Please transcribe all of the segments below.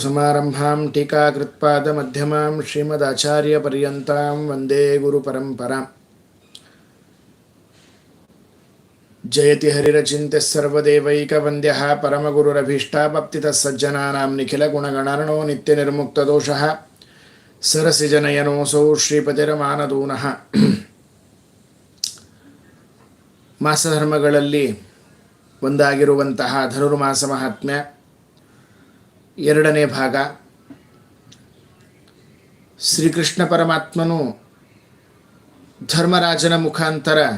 समारम्भां टीकाकृत्पादमध्यमां श्रीमदाचार्यपर्यन्तां वन्दे गुरुपरम्पराम् जयति हरिरचिन्त्यः सर्वदेवैकवन्द्यः परमगुरुरभीष्टापप्तितः सज्जनानां निखिलगुणगणर्णो नित्यनिर्मुक्तदोषः सरसिजनयनोऽसौ ಶ್ರೀಪತಿರಮಾನದೂನಃ ಮಾಸಧರ್ಮಗಳಲ್ಲಿ ಒಂದಾಗಿರುವಂತಹ ಧನುರ್ಮಾಸ ಮಹಾತ್ಮ್ಯ ಎರಡನೇ ಭಾಗ. ಶ್ರೀಕೃಷ್ಣ ಪರಮಾತ್ಮನು ಧರ್ಮರಾಜನ ಮುಖಾಂತರ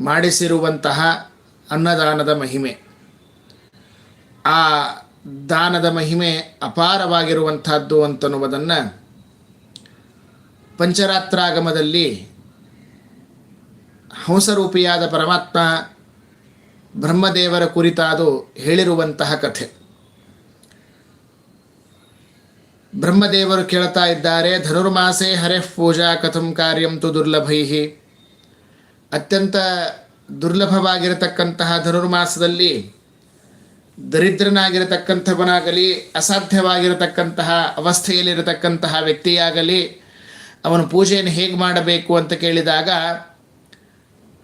ಮಾಡಿಸಿರುವಂತಹ ಅನ್ನದಾನದ ಮಹಿಮೆ. ಆ ದಾನದ ಮಹಿಮೆ ಅಪಾರವಾಗಿರುವಂಥದ್ದು ಅಂತನ್ನುವುದನ್ನು ಪಂಚರಾತ್ರಾಗಮದಲ್ಲಿ ಹಂಸರೂಪಿಯಾದ ಪರಮಾತ್ಮ ಬ್ರಹ್ಮದೇವರ ಕುರಿತಾದು ಹೇಳಿರುವಂತಹ ಕಥೆ. ಬ್ರಹ್ಮದೇವರು ಕೇಳ್ತಾ ಇದ್ದಾರೆ ಧನುರ್ಮಾಸೆ ಹರೆಃ ಪೂಜಾ ಕಥಂ ಕಾರ್ಯಂ ತು ದುರ್ಲಭೈ ಅತ್ಯಂತ ದುರ್ಲಭವಾಗಿರತಕ್ಕಂತಹ ಧನುರ್ಮಾಸದಲ್ಲಿ ದರಿದ್ರನಾಗಿರತಕ್ಕಂಥವನಾಗಲಿ, ಅಸಾಧ್ಯವಾಗಿರತಕ್ಕಂತಹ ಅವಸ್ಥೆಯಲ್ಲಿರತಕ್ಕಂತಹ ವ್ಯಕ್ತಿಯಾಗಲಿ, ಅವನು ಪೂಜೆಯನ್ನು ಹೇಗೆ ಮಾಡಬೇಕು ಅಂತ ಕೇಳಿದಾಗ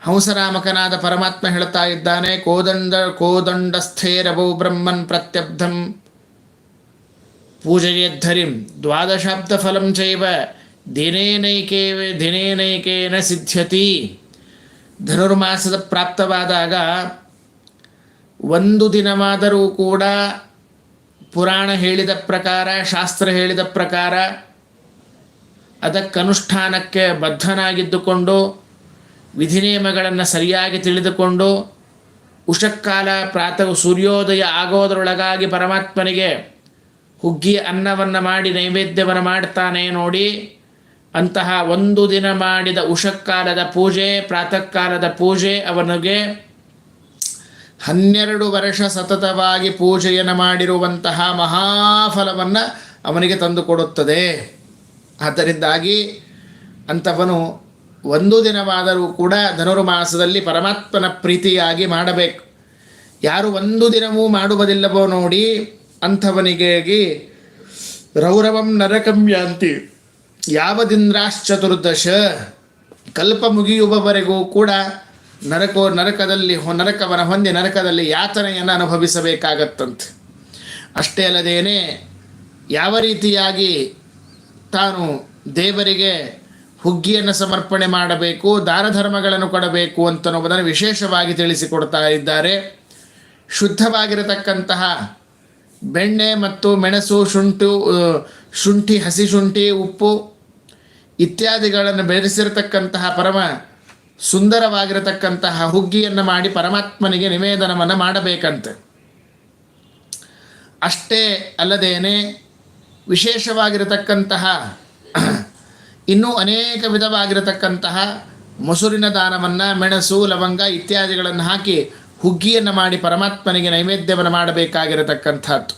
ಹಂಸರಾಮಕನಾದ ಪರಮಾತ್ಮ ಹೇಳ್ತಾ ಇದ್ದಾನೆ, ಕೋದಂಡ ಕೋದಂಡಸ್ಥೇರಭೌ ಬ್ರಹ್ಮನ್ ಪ್ರತ್ಯಬ್ಧಂ. ಪೂಜೆಯದ್ಧರಿಂ ದ್ವಾದಶಾಬ್ದ ಫಲಂ ಚೈವ ದಿನೇನೈಕೆ ದಿನೇನೈಕೇನ ಸಿದ್ಧತಿ ಧನುರ್ಮಾಸದ ಪ್ರಾಪ್ತವಾದಾಗ ಒಂದು ದಿನವಾದರೂ ಕೂಡ ಪುರಾಣ ಹೇಳಿದ ಪ್ರಕಾರ, ಶಾಸ್ತ್ರ ಹೇಳಿದ ಪ್ರಕಾರ ಅದಕ್ಕನುಷ್ಠಾನಕ್ಕೆ ಬದ್ಧನಾಗಿದ್ದುಕೊಂಡು, ವಿಧಿನಿಯಮಗಳನ್ನು ಸರಿಯಾಗಿ ತಿಳಿದುಕೊಂಡು ಉಷಕ್ಕಾಲ ಪ್ರಾತಃ ಸೂರ್ಯೋದಯ ಆಗೋದರೊಳಗಾಗಿ ಪರಮಾತ್ಮನಿಗೆ ಹುಗ್ಗಿ ಅನ್ನವನ್ನು ಮಾಡಿ ನೈವೇದ್ಯವನ್ನು ಮಾಡ್ತಾನೆ ನೋಡಿ. ಅಂತಹ ಒಂದು ದಿನ ಮಾಡಿದ ಉಷಕ್ಕಾಲದ ಪೂಜೆ ಪ್ರಾತಃ ಕಾಲದ ಪೂಜೆ ಅವನಿಗೆ ಹನ್ನೆರಡು ವರ್ಷ ಸತತವಾಗಿ ಪೂಜೆಯನ್ನು ಮಾಡಿರುವಂತಹ ಮಹಾಫಲವನ್ನು ಅವನಿಗೆ ತಂದುಕೊಡುತ್ತದೆ. ಆದ್ದರಿಂದಾಗಿ ಅಂಥವನು ಒಂದು ದಿನವಾದರೂ ಕೂಡ ಧನುರ್ಮಾಸದಲ್ಲಿ ಪರಮಾತ್ಮನ ಪ್ರೀತಿಯಾಗಿ ಮಾಡಬೇಕು. ಯಾರು ಒಂದು ದಿನವೂ ಮಾಡುವುದಿಲ್ಲವೋ ನೋಡಿ ಅಂಥವನಿಗಾಗಿ ರೌರವಂ ನರಕಂ ಯಾಂತಿ. ಯಾವದಿಂದ್ರಾಶ್ಚತುರ್ದಶ ಕಲ್ಪ ಮುಗಿಯುವವರೆಗೂ ಕೂಡ ನರಕೋ ನರಕದಲ್ಲಿ ಹೊ- ನರಕವನ ಹೊಂದಿ ನರಕದಲ್ಲಿ ಯಾತನೆಯನ್ನು ಅನುಭವಿಸಬೇಕಾಗತ್ತಂತೆ. ಅಷ್ಟೇ ಅಲ್ಲದೇನೆ ಯಾವ ರೀತಿಯಾಗಿ ತಾನು ದೇವರಿಗೆ ಹುಗ್ಗಿಯನ್ನು ಸಮರ್ಪಣೆ ಮಾಡಬೇಕು ದಾನ ಧರ್ಮಗಳನ್ನು ಕೊಡಬೇಕು ಅಂತನ್ನುವುದನ್ನು ವಿಶೇಷವಾಗಿ ತಿಳಿಸಿಕೊಡ್ತಾ ಇದ್ದಾರೆ. ಶುದ್ಧವಾಗಿರತಕ್ಕಂತಹ ಬೆಣ್ಣೆ ಮತ್ತು ಮೆಣಸು, ಶುಂಠಿ ಶುಂಠಿ, ಹಸಿ ಶುಂಠಿ, ಉಪ್ಪು ಇತ್ಯಾದಿಗಳನ್ನು ಬೆರೆಸಿರತಕ್ಕಂತಹ ಪರಮ ಸುಂದರವಾಗಿರತಕ್ಕಂತಹ ಹುಗ್ಗಿಯನ್ನು ಮಾಡಿ ಪರಮಾತ್ಮನಿಗೆ ನಿವೇದನವನ್ನು ಮಾಡಬೇಕಂತೆ. ಅಷ್ಟೇ ಅಲ್ಲದೇನೆ ವಿಶೇಷವಾಗಿರತಕ್ಕಂತಹ ಇನ್ನೂ ಅನೇಕ ವಿಧವಾಗಿರತಕ್ಕಂತಹ ಮೊಸರಿನ ದಾನವನ್ನು, ಮೆಣಸು, ಲವಂಗ ಇತ್ಯಾದಿಗಳನ್ನು ಹಾಕಿ ಹುಗ್ಗಿಯನ್ನು ಮಾಡಿ ಪರಮಾತ್ಮನಿಗೆ ನೈವೇದ್ಯವನ್ನು ಮಾಡಬೇಕಾಗಿರತಕ್ಕಂಥದ್ದು.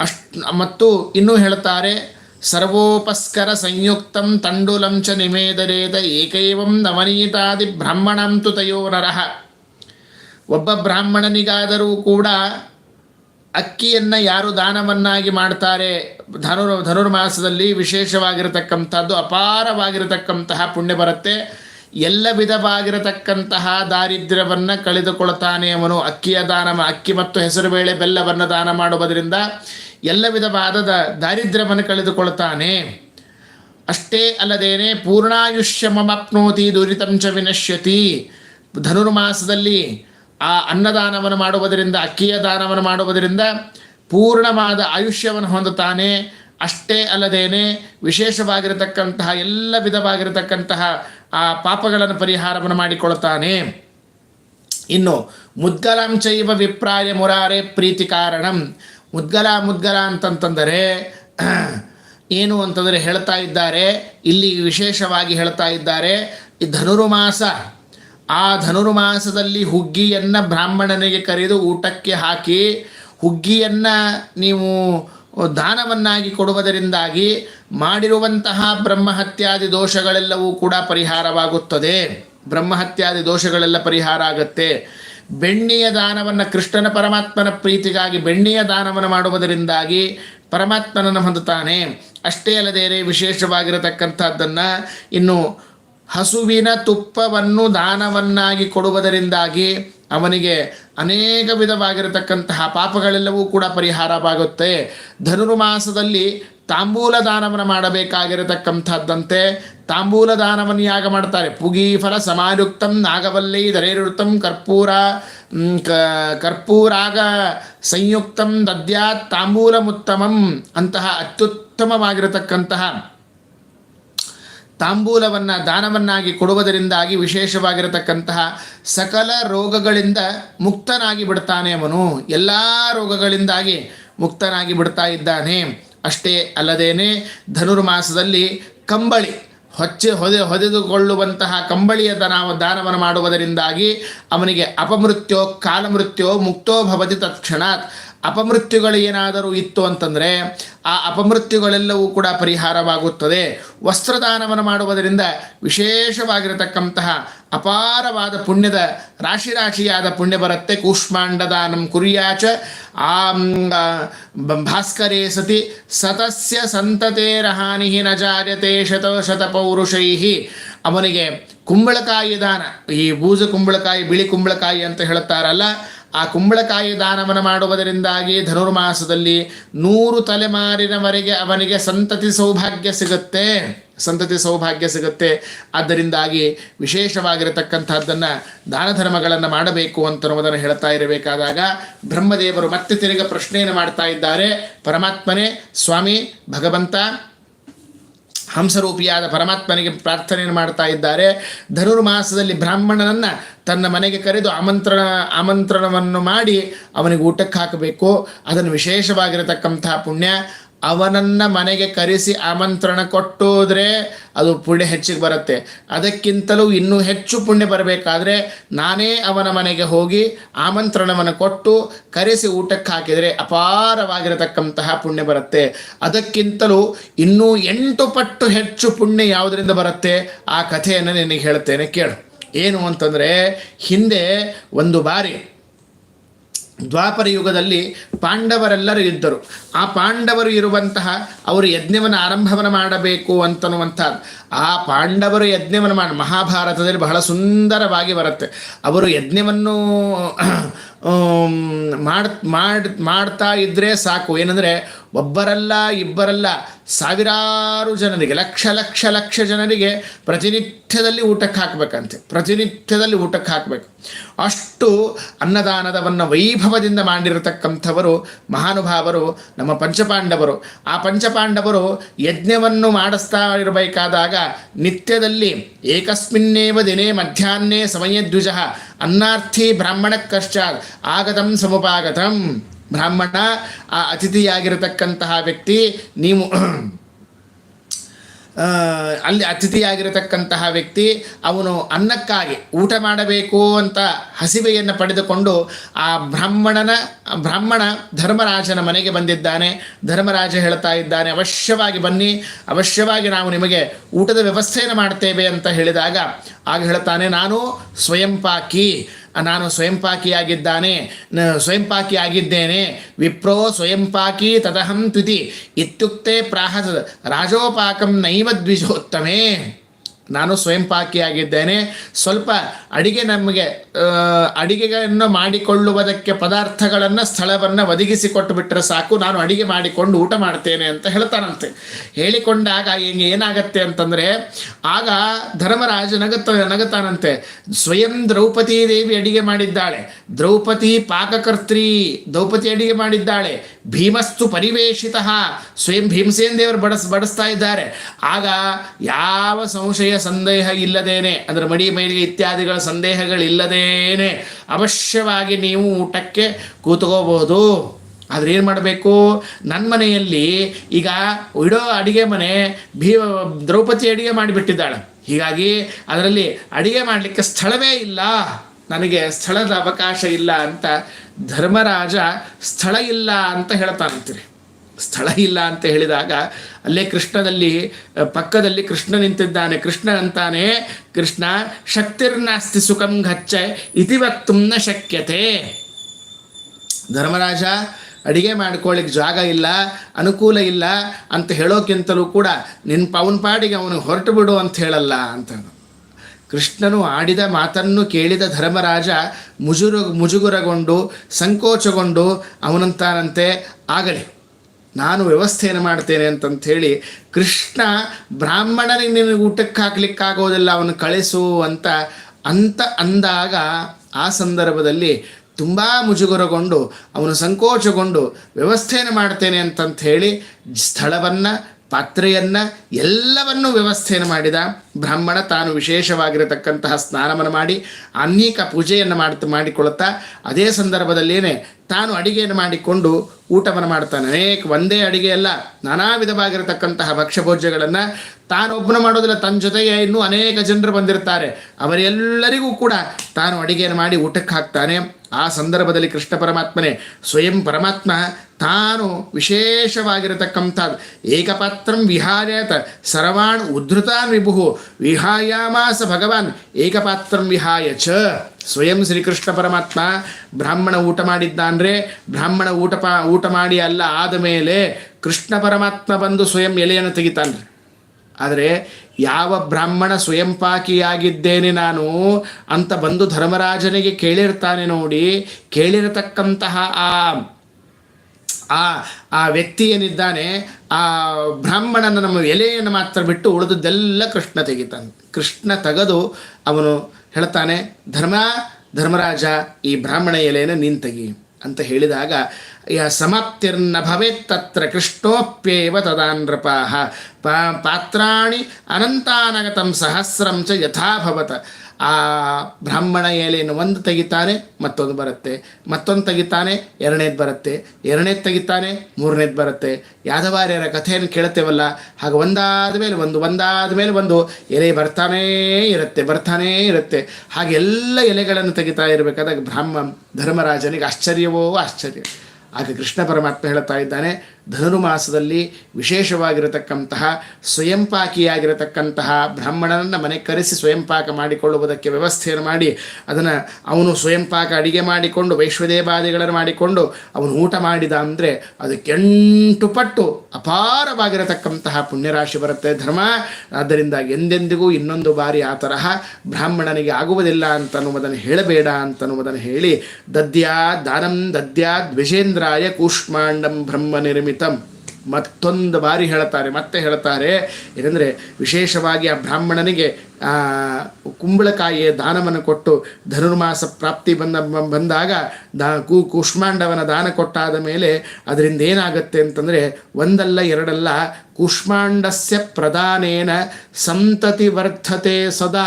ಅಷ್ಟು ಮತ್ತು ಇನ್ನೂ ಹೇಳ್ತಾರೆ, ಸರ್ವೋಪಸ್ಕರ ಸಂಯುಕ್ತಂ ತಂಡುಲಂ ನಿಮೇದರೇದ ಏಕೈವಂ ನವನೀತಾದಿ ಬ್ರಾಹ್ಮಣಂತು ತಯೋ ನರಹ ಒಬ್ಬ ಬ್ರಾಹ್ಮಣನಿಗಾದರೂ ಕೂಡ ಅಕ್ಕಿಯನ್ನು ಯಾರು ದಾನವನ್ನಾಗಿ ಮಾಡ್ತಾರೆ, ಧನುರ್ ಧನುರ್ಮಾಸದಲ್ಲಿ ವಿಶೇಷವಾಗಿರತಕ್ಕಂಥದ್ದು, ಅಪಾರವಾಗಿರತಕ್ಕಂತಹ ಪುಣ್ಯ ಬರುತ್ತೆ. ಎಲ್ಲ ವಿಧವಾಗಿರತಕ್ಕಂತಹ ದಾರಿದ್ರ್ಯವನ್ನು ಕಳೆದುಕೊಳ್ತಾನೆ ಅವನು. ಅಕ್ಕಿಯ ದಾನ ಅಕ್ಕಿ ಮತ್ತು ಹೆಸರುಬೇಳೆ ಬೆಲ್ಲವನ್ನು ದಾನ ಮಾಡುವುದರಿಂದ ಎಲ್ಲ ವಿಧವಾದ ದಾರಿದ್ರ್ಯವನ್ನು ಕಳೆದುಕೊಳ್ತಾನೆ. ಅಷ್ಟೇ ಅಲ್ಲದೇನೆ ಪೂರ್ಣಾಯುಷ್ಯಮಪ್ನೋತಿ ದುರಿತಂಚ ವಿನಶ್ಯತಿ. ಧನುರ್ಮಾಸದಲ್ಲಿ ಆ ಅನ್ನದಾನವನ್ನು ಮಾಡುವುದರಿಂದ, ಅಕ್ಕಿಯ ದಾನವನ್ನು ಮಾಡುವುದರಿಂದ ಪೂರ್ಣವಾದ ಆಯುಷ್ಯವನ್ನು ಹೊಂದುತ್ತಾನೆ. ಅಷ್ಟೇ ಅಲ್ಲದೇನೆ ವಿಶೇಷವಾಗಿರತಕ್ಕಂತಹ ಎಲ್ಲ ವಿಧವಾಗಿರತಕ್ಕಂತಹ ಆ ಪಾಪಗಳನ್ನು ಪರಿಹಾರವನ್ನು ಮಾಡಿಕೊಳ್ತಾನೆ ಇನ್ನು ಮುದ್ಗಲಾಂಚೈವ ವಿಪ್ರಾಯ ಮುರಾರೆ ಪ್ರೀತಿ ಕಾರಣಂ. ಮುದ್ಗಲ ಮುದ್ಗಲ ಅಂತಂತಂದರೆ, ಏನು ಅಂತಂದರೆ ಹೇಳ್ತಾ ಇದ್ದಾರೆ, ಇಲ್ಲಿ ವಿಶೇಷವಾಗಿ ಹೇಳ್ತಾ ಇದ್ದಾರೆ, ಈ ಧನುರ್ಮಾಸ. ಆ ಧನುರ್ಮಾಸದಲ್ಲಿ ಹುಗ್ಗಿಯನ್ನು ಬ್ರಾಹ್ಮಣನಿಗೆ ಕರೆದು ಊಟಕ್ಕೆ ಹಾಕಿ, ಹುಗ್ಗಿಯನ್ನು ನೀವು ದಾನವನ್ನಾಗಿ ಕೊಡುವುದರಿಂದಾಗಿ ಮಾಡಿರುವಂತಹ ಬ್ರಹ್ಮಹತ್ಯಾದಿ ದೋಷಗಳೆಲ್ಲವೂ ಕೂಡ ಪರಿಹಾರವಾಗುತ್ತದೆ. ಬ್ರಹ್ಮಹತ್ಯಾದಿ ದೋಷಗಳೆಲ್ಲ ಪರಿಹಾರ ಆಗುತ್ತೆ. ಬೆಣ್ಣೆಯ ದಾನವನ್ನು ಕೃಷ್ಣನ ಪರಮಾತ್ಮನ ಪ್ರೀತಿಗಾಗಿ, ಬೆಣ್ಣೆಯ ದಾನವನ್ನು ಮಾಡುವುದರಿಂದಾಗಿ ಪರಮಾತ್ಮನನ್ನು ಹೊಂದುತ್ತಾನೆ. ಅಷ್ಟೇ ಅಲ್ಲದೇನೆ ವಿಶೇಷವಾಗಿರತಕ್ಕಂಥದ್ದನ್ನು ಇನ್ನು ಹಸುವಿನ ತುಪ್ಪವನ್ನು ದಾನವನ್ನಾಗಿ ಕೊಡುವುದರಿಂದಾಗಿ ಅವನಿಗೆ ಅನೇಕ ವಿಧವಾಗಿರತಕ್ಕಂತಹ ಪಾಪಗಳೆಲ್ಲವೂ ಕೂಡ ಪರಿಹಾರವಾಗುತ್ತೆ. ಧನುರ್ಮಾಸದಲ್ಲಿ ತಾಂಬೂಲ ದಾನವನ್ನು ಮಾಡಬೇಕಾಗಿರತಕ್ಕಂಥದ್ದಂತೆ ತಾಂಬೂಲ ದಾನವನ್ನು ಯಾಗ ಮಾಡ್ತಾರೆ. ಪುಗಿ ಫಲ ಸಮಾಯುಕ್ತಂ ನಾಗವಲ್ಲೈ ದರೇರುತ್ತಂ ಕರ್ಪೂರ ಕರ್ಪೂರಾಗ ಸಂಯುಕ್ತಂ ದದ್ಯಾತ್ ತಾಂಬೂಲಮುತ್ತಮಂ ಅಂತಹ ಅತ್ಯುತ್ತಮವಾಗಿರತಕ್ಕಂತಹ ತಾಂಬೂಲವನ್ನು, ದಾನವನ್ನಾಗಿ ಕೊಡುವುದರಿಂದಾಗಿ ವಿಶೇಷವಾಗಿರತಕ್ಕಂತಹ ಸಕಲ ರೋಗಗಳಿಂದ ಮುಕ್ತನಾಗಿ ಬಿಡ್ತಾನೆ ಅವನು. ಎಲ್ಲ ರೋಗಗಳಿಂದಾಗಿ ಮುಕ್ತನಾಗಿ ಬಿಡ್ತಾ ಇದ್ದಾನೆ. ಅಷ್ಟೇ ಅಲ್ಲದೇನೆ ಧನುರ್ಮಾಸದಲ್ಲಿ ಕಂಬಳಿ, ಹೊಚ್ಚೆ, ಹೊದೆ, ಹೊದೆದುಕೊಳ್ಳುವಂತಹ ಕಂಬಳಿಯ ದನ ದಾನವನ್ನು ಮಾಡುವುದರಿಂದಾಗಿ ಅವನಿಗೆ ಅಪಮೃತ್ಯೋ, ಕಾಲಮೃತ್ಯೋ ಮುಕ್ತೋ ಭವತಿ ತತ್ಕ್ಷಣಾತ್. ಅಪಮೃತ್ಯುಗಳು ಏನಾದರೂ ಇತ್ತು ಅಂತಂದರೆ ಆ ಅಪಮೃತ್ಯುಗಳೆಲ್ಲವೂ ಕೂಡ ಪರಿಹಾರವಾಗುತ್ತದೆ. ವಸ್ತ್ರದಾನವನ್ನು ಮಾಡುವುದರಿಂದ ವಿಶೇಷವಾಗಿರತಕ್ಕಂತಹ ಅಪಾರವಾದ ಪುಣ್ಯದ ರಾಶಿ ರಾಶಿಯಾದ ಪುಣ್ಯ ಬರುತ್ತೆ. ಕೂಷ್ಮಾಂಡದಾನಂ ಕುರಿಯಾಚ ಆ ಭಾಸ್ಕರೇ ಸತಿ, ಸತಸ್ಯ ಸಂತತೇರಹಾನಿ ನ ಜಾರ್ಯತೆ ಶತ ಶತಪೌರುಷೈ ಅವನಿಗೆ ಕುಂಬಳಕಾಯಿ ದಾನ, ಈ ಬೂಜ ಕುಂಬಳಕಾಯಿ, ಬಿಳಿ ಕುಂಬಳಕಾಯಿ ಅಂತ ಹೇಳುತ್ತಾರಲ್ಲ ಆ ಕುಂಬಳಕಾಯಿ ದಾನವನ್ನು ಮಾಡುವುದರಿಂದಾಗಿ ಧನುರ್ಮಾಸದಲ್ಲಿ ನೂರು ತಲೆಮಾರಿನವರೆಗೆ ಅವನಿಗೆ ಸಂತತಿ ಸೌಭಾಗ್ಯ ಸಿಗುತ್ತೆ. ಸಂತತಿ ಸೌಭಾಗ್ಯ ಸಿಗುತ್ತೆ. ಆದ್ದರಿಂದಾಗಿ ವಿಶೇಷವಾಗಿರತಕ್ಕಂಥದ್ದನ್ನು ದಾನ ಧರ್ಮಗಳನ್ನು ಮಾಡಬೇಕು ಅಂತನ್ನುವುದನ್ನು ಹೇಳ್ತಾ ಇರಬೇಕಾದಾಗ ಬ್ರಹ್ಮದೇವರು ಮತ್ತೆ ತಿರುಗ ಪ್ರಶ್ನೆಯನ್ನು ಮಾಡ್ತಾ ಇದ್ದಾರೆ. ಪರಮಾತ್ಮನೇ, ಸ್ವಾಮಿ, ಭಗವಂತ ಹಂಸರೂಪಿಯಾದ ಪರಮಾತ್ಮನಿಗೆ ಪ್ರಾರ್ಥನೆಯನ್ನು ಮಾಡ್ತಾ ಇದ್ದಾರೆ. ಧನುರ್ಮಾಸದಲ್ಲಿ ಬ್ರಾಹ್ಮಣನನ್ನು ತನ್ನ ಮನೆಗೆ ಕರೆದು ಆಮಂತ್ರಣ, ಆಮಂತ್ರಣವನ್ನು ಮಾಡಿ ಅವನಿಗೆ ಊಟಕ್ಕೆ ಹಾಕಬೇಕು. ಅದನ್ನು ವಿಶೇಷವಾಗಿರತಕ್ಕಂತಹ ಪುಣ್ಯ. ಅವನನ್ನು ಮನೆಗೆ ಕರೆಸಿ ಆಮಂತ್ರಣ ಕೊಟ್ಟೋದ್ರೆ ಅದು ಪುಣ್ಯ ಹೆಚ್ಚಿಗೆ ಬರುತ್ತೆ. ಅದಕ್ಕಿಂತಲೂ ಇನ್ನೂ ಹೆಚ್ಚು ಪುಣ್ಯ ಬರಬೇಕಾದ್ರೆ ನಾನೇ ಅವನ ಮನೆಗೆ ಹೋಗಿ ಆಮಂತ್ರಣವನ್ನು ಕೊಟ್ಟು ಕರೆಸಿ ಊಟಕ್ಕೆ ಹಾಕಿದರೆ ಅಪಾರವಾಗಿರತಕ್ಕಂತಹ ಪುಣ್ಯ ಬರುತ್ತೆ. ಅದಕ್ಕಿಂತಲೂ ಇನ್ನೂ ಎಂಟು ಪಟ್ಟು ಹೆಚ್ಚು ಪುಣ್ಯ ಯಾವುದರಿಂದ ಬರುತ್ತೆ? ಆ ಕಥೆಯನ್ನು ನಿನಗೆ ಹೇಳ್ತೇನೆ ಕೇಳು. ಏನು ಅಂತಂದರೆ ಹಿಂದೆ ಒಂದು ಬಾರಿ ದ್ವಾಪರ ಯುಗದಲ್ಲಿ ಪಾಂಡವರೆಲ್ಲರೂ ಇದ್ದರು. ಆ ಪಾಂಡವರು ಇರುವಂತಹ ಅವರು ಯಜ್ಞವನ್ನು ಆರಂಭವನ್ನು ಮಾಡಬೇಕು ಅಂತನ್ನುವಂಥ ಆ ಪಾಂಡವರು ಯಜ್ಞವನ್ನು ಮಾಡಿ, ಮಹಾಭಾರತದಲ್ಲಿ ಬಹಳ ಸುಂದರವಾಗಿ ಬರುತ್ತೆ. ಅವರು ಯಜ್ಞವನ್ನು ಮಾಡ್ ಮಾಡ್, ಮಾಡ್ತಾ ಇದ್ದರೆ ಸಾಕು. ಏನಂದರೆ, ಒಬ್ಬರಲ್ಲ ಇಬ್ಬರಲ್ಲ ಸಾವಿರಾರು ಜನರಿಗೆ, ಲಕ್ಷ ಲಕ್ಷ ಲಕ್ಷ ಜನರಿಗೆ ಪ್ರತಿನಿತ್ಯದಲ್ಲಿ ಊಟಕ್ಕೆ ಹಾಕಬೇಕಂತೆ. ಪ್ರತಿನಿತ್ಯದಲ್ಲಿ ಊಟಕ್ಕೆ ಹಾಕಬೇಕು. ಅಷ್ಟು ಅನ್ನದಾನದವನ್ನು ವೈಭವದಿಂದ ಮಾಡಿರತಕ್ಕಂಥವರು ಮಹಾನುಭಾವರು, ನಮ್ಮ ಪಂಚಪಾಂಡವರು. ಆ ಪಂಚಪಾಂಡವರು ಯಜ್ಞವನ್ನು ಮಾಡಿಸ್ತಾ ಇರಬೇಕಾದಾಗ ನಿತ್ಯದಲ್ಲಿ ಏಕಸ್ಮಿನ್ನೇವ ದಿನೇ ಮಧ್ಯಾಹ್ನೇ ಸಮಯದ್ವಿಜ ಅನ್ನಾರ್ಥಿ ಬ್ರಾಹ್ಮಣ ಕಶ್ಚಾತ್ ಆಗತಂ ಸಮುಪಾಗತಂ. ಬ್ರಾಹ್ಮಣ, ಆ ಅತಿಥಿಯಾಗಿರತಕ್ಕಂತಹ ವ್ಯಕ್ತಿ, ನೀವು ಅಲ್ಲಿ ಅತಿಥಿಯಾಗಿರತಕ್ಕಂತಹ ವ್ಯಕ್ತಿ ಅವನು ಅನ್ನಕ್ಕಾಗಿ ಊಟ ಮಾಡಬೇಕು ಅಂತ ಹಸಿವೆಯನ್ನು ಪಡೆದುಕೊಂಡು ಆ ಬ್ರಾಹ್ಮಣನ ಬ್ರಾಹ್ಮಣ ಧರ್ಮರಾಜನ ಮನೆಗೆ ಬಂದಿದ್ದಾನೆ. ಧರ್ಮರಾಜ ಹೇಳ್ತಾ ಇದ್ದಾನೆ, ಅವಶ್ಯವಾಗಿ ಬನ್ನಿ, ಅವಶ್ಯವಾಗಿ ನಾವು ನಿಮಗೆ ಊಟದ ವ್ಯವಸ್ಥೆಯನ್ನು ಮಾಡ್ತೇವೆ ಅಂತ ಹೇಳಿದಾಗ ಆಗ ಹೇಳ್ತಾನೆ, ನಾನು ಸ್ವಯಂಪಾಕಿ. ನಾನು ಸ್ವಯಂಪಾಕಿಯಾಗಿದ್ದಾನೆ. ಸ್ವಯಂಪಾಕಿ ಆಗಿದ್ದೇನೆ ವಿಪ್ರೋ ಸ್ವಯಂಪಾಕಿ ತದಹಂ ತ್ವಿತಿ ಇತ್ಯುಕ್ತೆ ಪ್ರಾಹ ರಾಜೋಪಾಕಂ ನೈವ ದ್ವಿಜೋತ್ತಮೇ. ನಾನು ಸ್ವಯಂ ಪಾಕಿಯಾಗಿದ್ದೇನೆ ಸ್ವಲ್ಪ ಅಡಿಗೆ ನಮಗೆ ಅಡಿಗೆಗಳನ್ನು ಮಾಡಿಕೊಳ್ಳುವುದಕ್ಕೆ ಪದಾರ್ಥಗಳನ್ನು ಸ್ಥಳವನ್ನು ಒದಗಿಸಿಕೊಟ್ಟು ಬಿಟ್ಟರೆ ಸಾಕು. ನಾನು ಅಡಿಗೆ ಮಾಡಿಕೊಂಡು ಊಟ ಮಾಡ್ತೇನೆ ಅಂತ ಹೇಳ್ತಾನಂತೆ. ಹೇಳಿಕೊಂಡಾಗ ಹಿಂಗೆ ಏನಾಗತ್ತೆ ಅಂತಂದರೆ, ಆಗ ಧರ್ಮರಾಜ ನಗತ, ನಗತಾನಂತೆ, ಸ್ವಯಂ ದ್ರೌಪದಿ ದೇವಿ ಅಡಿಗೆ ಮಾಡಿದ್ದಾಳೆ, ದ್ರೌಪದಿ ಪಾಕಕರ್ತ್ರಿ ದ್ರೌಪದಿ ಅಡಿಗೆ ಮಾಡಿದ್ದಾಳೆ, ಭೀಮಸ್ತು ಪರಿವೇಶಿತ ಸ್ವಯಂ ಭೀಮಸೇನ್ ದೇವರು ಬಡಸ್, ಬಡಿಸ್ತಾ ಇದ್ದಾರೆ. ಆಗ ಯಾವ ಸಂಶಯ ಸಂದೇಹ ಇಲ್ಲದೇನೆ ಅಂದರೆ ಮಡಿ ಮೈಲಿಗೆ ಇತ್ಯಾದಿಗಳ ಸಂದೇಹಗಳಿಲ್ಲದೇನೆ ಅವಶ್ಯವಾಗಿ ನೀವು ಊಟಕ್ಕೆ ಕೂತ್ಕೋಬಹುದು. ಆದರೆ ಏನು ಮಾಡಬೇಕು? ನನ್ನ ಮನೆಯಲ್ಲಿ ಈಗ ಇಡೋ ಅಡುಗೆ ಮನೆ ಭೀ ದ್ರೌಪದಿ ಅಡುಗೆ ಮಾಡಿಬಿಟ್ಟಿದ್ದಾಳೆ. ಹೀಗಾಗಿ ಅದರಲ್ಲಿ ಅಡುಗೆ ಮಾಡಲಿಕ್ಕೆ ಸ್ಥಳವೇ ಇಲ್ಲ. ನನಗೆ ಸ್ಥಳದ ಅವಕಾಶ ಇಲ್ಲ ಅಂತ ಧರ್ಮರಾಜ ಸ್ಥಳ ಇಲ್ಲ ಅಂತ ಹೇಳ್ತಾನಂತೀರಿ ಸ್ಥಳ ಇಲ್ಲ ಅಂತ ಹೇಳಿದಾಗ ಅಲ್ಲೇ ಕೃಷ್ಣದಲ್ಲಿ ಪಕ್ಕದಲ್ಲಿ ಕೃಷ್ಣ ನಿಂತಿದ್ದಾನೆ. ಕೃಷ್ಣ ಅಂತಾನೆ, ಕೃಷ್ಣ, ಶಕ್ತಿರ್ನಾಸ್ತಿ ಸುಖಂ ಗಚ್ಚ ಇತಿ ವಕ್ತುಂ ನ ಶಕ್ಯತೆ. ಧರ್ಮರಾಜ, ಅಡಿಗೆ ಮಾಡ್ಕೊಳ್ಳಿಕ್ಕೆ ಜಾಗ ಇಲ್ಲ, ಅನುಕೂಲ ಇಲ್ಲ ಅಂತ ಹೇಳೋಕ್ಕಿಂತಲೂ ಕೂಡ ನಿನ್ನ ಪವನ್ ಪಾಡಿಗೆ ಅವನು ಹೊರಟು ಬಿಡು ಅಂತ ಹೇಳಲ್ಲ ಅಂತ. ಕೃಷ್ಣನು ಆಡಿದ ಮಾತನ್ನು ಕೇಳಿದ ಧರ್ಮರಾಜ ಮುಜುರು, ಮುಜುಗುರಗೊಂಡು, ಸಂಕೋಚಗೊಂಡು ಅವನಂತಾನಂತೆ ಆಗಲಿ. ನಾನು ವ್ಯವಸ್ಥೆಯನ್ನು ಮಾಡ್ತೇನೆ ಅಂತಂತ ಹೇಳಿ ಕೃಷ್ಣ ಬ್ರಾಹ್ಮಣನಿಗೆ ನಿನಗೆ ಊಟಕ್ಕೆ ಹಾಕ್ಲಿಕ್ಕಾಗೋದಿಲ್ಲ, ಅವನು ಕಳಿಸು ಅಂತ ಅಂತ ಅಂದಾಗ ಆ ಸಂದರ್ಭದಲ್ಲಿ ತುಂಬ ಮುಜುಗರಗೊಂಡು, ಅವನು ಸಂಕೋಚಗೊಂಡು ವ್ಯವಸ್ಥೆಯನ್ನು ಮಾಡ್ತೇನೆ ಅಂತಂತ ಹೇಳಿ ಸ್ಥಳವನ್ನು, ಪಾತ್ರೆಯನ್ನು, ಎಲ್ಲವನ್ನೂ ವ್ಯವಸ್ಥೆಯನ್ನು ಮಾಡಿದ. ಬ್ರಾಹ್ಮಣ ತಾನು ವಿಶೇಷವಾಗಿರತಕ್ಕಂತಹ ಸ್ನಾನವನ್ನು ಮಾಡಿ, ಅನೇಕ ಪೂಜೆಯನ್ನು ಮಾಡ್ತಾ ಮಾಡಿಕೊಳ್ಳುತ್ತಾ, ಅದೇ ಸಂದರ್ಭದಲ್ಲೇನೆ ತಾನು ಅಡಿಗೆಯನ್ನು ಮಾಡಿಕೊಂಡು ಊಟವನ್ನು ಮಾಡ್ತಾನೆ ಅನೇಕ ಒಂದೇ ಅಡಿಗೆ ಅಲ್ಲ ನಾನಾ ವಿಧವಾಗಿರತಕ್ಕಂತಹ ಭಕ್ಷ್ಯಭೋಜ್ಯಗಳನ್ನು ತಾನೊಬ್ಬನ ಮಾಡೋದಿಲ್ಲ, ತನ್ನ ಜೊತೆಗೆ ಇನ್ನೂ ಅನೇಕ ಜನರು ಬಂದಿರ್ತಾರೆ. ಅವರೆಲ್ಲರಿಗೂ ಕೂಡ ತಾನು ಅಡಿಗೆಯನ್ನು ಮಾಡಿ ಊಟಕ್ಕೆ ಹಾಕ್ತಾನೆ. ಆ ಸಂದರ್ಭದಲ್ಲಿ ಕೃಷ್ಣ ಪರಮಾತ್ಮನೇ ಸ್ವಯಂ ಪರಮಾತ್ಮ ತಾನು ವಿಶೇಷವಾಗಿರತಕ್ಕಂಥದ್ದು ಏಕಪಾತ್ರಂ ವಿಹಾರ್ಯತ ಸರ್ವಾಣ್ ಉದ್ಧತಾನ್ ವಿಭು ವಿಹಾಯಾಮಾಸ ಭಗವಾನ್ ಏಕಪಾತ್ರಂ ವಿಹಾಯ ಚ. ಸ್ವಯಂ ಶ್ರೀಕೃಷ್ಣ ಪರಮಾತ್ಮ ಬ್ರಾಹ್ಮಣ ಊಟ ಮಾಡಿದ್ದಾನ್ರೆ. ಬ್ರಾಹ್ಮಣ ಊಟ ಪಾ ಊಟ ಮಾಡಿ ಅಲ್ಲ ಆದ ಮೇಲೆ ಕೃಷ್ಣ ಪರಮಾತ್ಮ ಬಂದು ಸ್ವಯಂ ಎಲೆಯನ್ನು ತೆಗಿತಾನ್ರಿ ಆದರೆ ಯಾವ ಬ್ರಾಹ್ಮಣ ಸ್ವಯಂಪಾಕಿಯಾಗಿದ್ದೇನೆ ನಾನು ಅಂತ ಬಂದು ಧರ್ಮರಾಜನಿಗೆ ಕೇಳಿರ್ತಾನೆ ನೋಡಿ, ಕೇಳಿರತಕ್ಕಂತಹ ಆ ಆ ಆ ವ್ಯಕ್ತಿ ಏನಿದ್ದಾನೆ, ಆ ಬ್ರಾಹ್ಮಣನ ನಮ್ಮ ಎಲೆಯನ್ನು ಮಾತ್ರ ಬಿಟ್ಟು ಉಳಿದದ್ದೆಲ್ಲ ಕೃಷ್ಣ ತೆಗಿತಾನೆ. ಕೃಷ್ಣ ತೆಗೆದು ಅವನು ಹೇಳ್ತಾನೆ, ಧರ್ಮ, ಧರ್ಮರಾಜ, ಈ ಬ್ರಾಹ್ಮಣ ಎಲೆಯನ್ನು ನೀನು ತೆಗಿ. ಅಂತ ಹೇಳಿದಾಗ ಯ ಸಮಾಪ್ತಿರ್ನ ಭವೇತ್ ತತ್ರ ಕೃಷ್ಣೋಪ್ಯೇವ ತದಾ ನೃಪಾಹ. ಪಾತ್ರಾಣಿ ಅನಂತಾನಗತಂ ಸಹಸ್ರಂ ಚ ಯಥಾಭವತ. ಆ ಬ್ರಾಹ್ಮಣ ಎಲೆಯನ್ನು ಒಂದು ತೆಗಿತಾನೆ, ಮತ್ತೊಂದು ಬರುತ್ತೆ. ಮತ್ತೊಂದು ತೆಗಿತಾನೆ, ಎರಡನೇದು ಬರುತ್ತೆ. ಎರಡನೇದು ತೆಗಿತಾನೆ, ಮೂರನೇದು ಬರುತ್ತೆ. ಯಾದವಾರ್ಯರ ಕಥೆಯನ್ನು ಕೇಳುತ್ತೇವಲ್ಲ, ಹಾಗೆ ಒಂದಾದ ಮೇಲೆ ಒಂದು, ಒಂದಾದ ಮೇಲೆ ಒಂದು ಎಲೆ ಬರ್ತಾನೇ ಇರುತ್ತೆ ಬರ್ತಾನೇ ಇರುತ್ತೆ. ಹಾಗೆ ಎಲ್ಲ ಎಲೆಗಳನ್ನು ತೆಗಿತಾ ಇರಬೇಕಾದಾಗ ಬ್ರಾಹ್ಮ ಧರ್ಮರಾಜನಿಗೆ ಆಶ್ಚರ್ಯವೋ, ಆಶ್ಚರ್ಯ. ಆಗ ಕೃಷ್ಣ ಪರಮಾತ್ಮ ಹೇಳ್ತಾ ಇದ್ದಾನೆ ಧನುರ್ಮಾಸದಲ್ಲಿ ವಿಶೇಷವಾಗಿರತಕ್ಕಂತಹ ಸ್ವಯಂಪಾಕಿಯಾಗಿರತಕ್ಕಂತಹ ಬ್ರಾಹ್ಮಣನನ್ನು ಮನೆ ಕರೆಸಿ ಸ್ವಯಂಪಾಕ ಮಾಡಿಕೊಳ್ಳುವುದಕ್ಕೆ ವ್ಯವಸ್ಥೆಯನ್ನು ಮಾಡಿ, ಅದನ್ನು ಅವನು ಸ್ವಯಂಪಾಕ ಅಡಿಗೆ ಮಾಡಿಕೊಂಡು, ವೈಶ್ವದೇವಾದಿಗಳನ್ನು ಮಾಡಿಕೊಂಡು ಅವನು ಊಟ ಮಾಡಿದ ಅಂದರೆ ಅದಕ್ಕೆ ಎಂಟು ಪಟ್ಟು ಅಪಾರವಾಗಿರತಕ್ಕಂತಹ ಪುಣ್ಯರಾಶಿ ಬರುತ್ತೆ ಧರ್ಮ. ಆದ್ದರಿಂದ ಎಂದೆಂದಿಗೂ ಇನ್ನೊಂದು ಬಾರಿ ಆ ತರಹ ಬ್ರಾಹ್ಮಣನಿಗೆ ಆಗುವುದಿಲ್ಲ ಅಂತನ್ನುವುದನ್ನು ಹೇಳಬೇಡ ಅಂತನ್ನುವುದನ್ನು ಹೇಳಿ, ದದ್ಯಾ ದಾನಂ ದದ್ಯಾ ದ್ವಿಜೇಂದ್ರಾಯ ಕೂಷ್ಮಾಂಡಂ ಬ್ರಹ್ಮ ನಿರ್ಮಿತಂ ಮತ್ತೊಂದು ಬಾರಿ ಹೇಳ್ತಾರೆ, ಮತ್ತೆ ಹೇಳ್ತಾರೆ, ಏನಂದರೆ ವಿಶೇಷವಾಗಿ ಆ ಬ್ರಾಹ್ಮಣನಿಗೆ ಕುಂಬಳಕಾಯಿಯ ದಾನವನ್ನು ಕೊಟ್ಟು ಧನುರ್ಮಾಸ ಪ್ರಾಪ್ತಿ ಬಂದ, ಬಂದಾಗ ದಾ, ಕು, ಕೂಷ್ಮಾಂಡವನ ದಾನ ಕೊಟ್ಟಾದ ಮೇಲೆ ಅದರಿಂದ ಏನಾಗುತ್ತೆ ಅಂತಂದರೆ ಒಂದಲ್ಲ ಎರಡಲ್ಲ ಕೂಷ್ಮಾಂಡಸ್ಯ ಪ್ರಧಾನೇನ ಸಂತತಿ ವರ್ತತೆ ಸದಾ.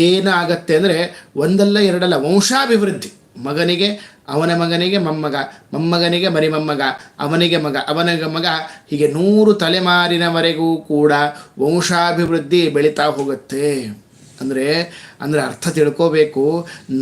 ಏನಾಗತ್ತೆ ಅಂದರೆ ಒಂದಲ್ಲ ಎರಡಲ್ಲ ವಂಶಾಭಿವೃದ್ಧಿ. ಮಗನಿಗೆ, ಅವನ ಮಗನಿಗೆ ಮೊಮ್ಮಗ, ಮೊಮ್ಮಗನಿಗೆ ಮರಿಮೊಮ್ಮಗ ಅವನಿಗೆ ಮಗ ಅವನಿಗೆ ಮಗ. ಹೀಗೆ ನೂರು ತಲೆಮಾರಿನವರೆಗೂ ಕೂಡ ವಂಶಾಭಿವೃದ್ಧಿ ಬೆಳೀತಾ ಹೋಗುತ್ತೆ. ಅಂದರೆ ಅಂದರೆ ಅರ್ಥ ತಿಳ್ಕೋಬೇಕು.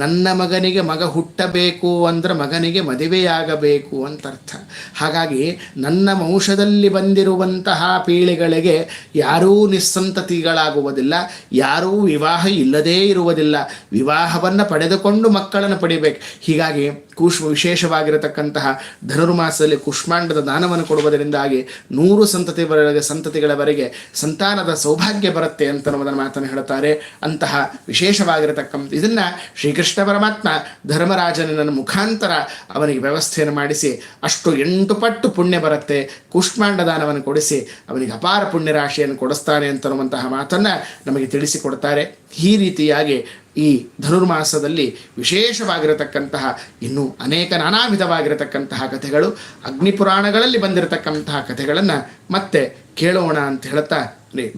ನನ್ನ ಮಗನಿಗೆ ಮಗ ಹುಟ್ಟಬೇಕು ಅಂದರೆ ಮಗನಿಗೆ ಮದುವೆಯಾಗಬೇಕು ಅಂತ ಅರ್ಥ. ಹಾಗಾಗಿ ನನ್ನ ವಂಶದಲ್ಲಿ ಬಂದಿರುವಂತಹ ಪೀಳಿಗಳಿಗೆ ಯಾರೂ ನಿಸ್ಸಂತತಿಗಳಾಗುವುದಿಲ್ಲ, ಯಾರೂ ವಿವಾಹ ಇಲ್ಲದೇ ಇರುವುದಿಲ್ಲ. ವಿವಾಹವನ್ನು ಪಡೆದುಕೊಂಡು ಮಕ್ಕಳನ್ನು ಪಡಿಬೇಕು. ಹೀಗಾಗಿ ಕೂಶ್ ವಿಶೇಷವಾಗಿರತಕ್ಕಂತಹ ಧನುರ್ಮಾಸದಲ್ಲಿ ಕುಷ್ಮಾಂಡದ ದಾನವನ್ನು ಕೊಡುವುದರಿಂದಾಗಿ ನೂರು ಸಂತತಿವರೆಗೆ ಸಂತತಿಗಳವರೆಗೆ ಸಂತಾನದ ಸೌಭಾಗ್ಯ ಬರುತ್ತೆ ಅಂತ ಅನ್ನೋದನ್ನು ಮಾತನ್ನು ಹೇಳುತ್ತಾರೆ. ಅಂತಹ ವಿಶೇಷವಾಗಿರತಕ್ಕಂಥ ಇದನ್ನು ಶ್ರೀಕೃಷ್ಣ ಪರಮಾತ್ಮ ಧರ್ಮರಾಜನ ಮುಖಾಂತರ ಅವನಿಗೆ ವ್ಯವಸ್ಥೆಯನ್ನು ಮಾಡಿಸಿ, ಅಷ್ಟು ಎಂಟು ಪಟ್ಟು ಪುಣ್ಯ ಬರುತ್ತೆ. ಕುಷ್ಮಾಂಡ ದಾನವನ್ನು ಕೊಡಿಸಿ ಅವನಿಗೆ ಅಪಾರ ಪುಣ್ಯ ರಾಶಿಯನ್ನು ಕೊಡಿಸ್ತಾನೆ ಅಂತನ್ನುವಂತಹ ಮಾತನ್ನು ನಮಗೆ ತಿಳಿಸಿಕೊಡ್ತಾರೆ. ಈ ರೀತಿಯಾಗಿ ಈ ಧನುರ್ಮಾಸದಲ್ಲಿ ವಿಶೇಷವಾಗಿರತಕ್ಕಂತಹ, ಇನ್ನೂ ಅನೇಕ ನಾನಾ ವಿಧವಾಗಿರತಕ್ಕಂತಹ ಕಥೆಗಳು ಅಗ್ನಿಪುರಾಣಗಳಲ್ಲಿ ಬಂದಿರತಕ್ಕಂತಹ ಕಥೆಗಳನ್ನು ಮತ್ತೆ ಕೇಳೋಣ ಅಂತ ಹೇಳ್ತಾ ಅನೇ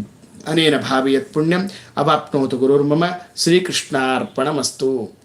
ಅನೇನ ಭಾವಿಯತ್ ಪುಣ್ಯಂ, ಅವಾಪ್ನೋತು ಗುರುರ್ಮಮ, ಶ್ರೀಕೃಷ್ಣಾರ್ಪಣಮಸ್ತು.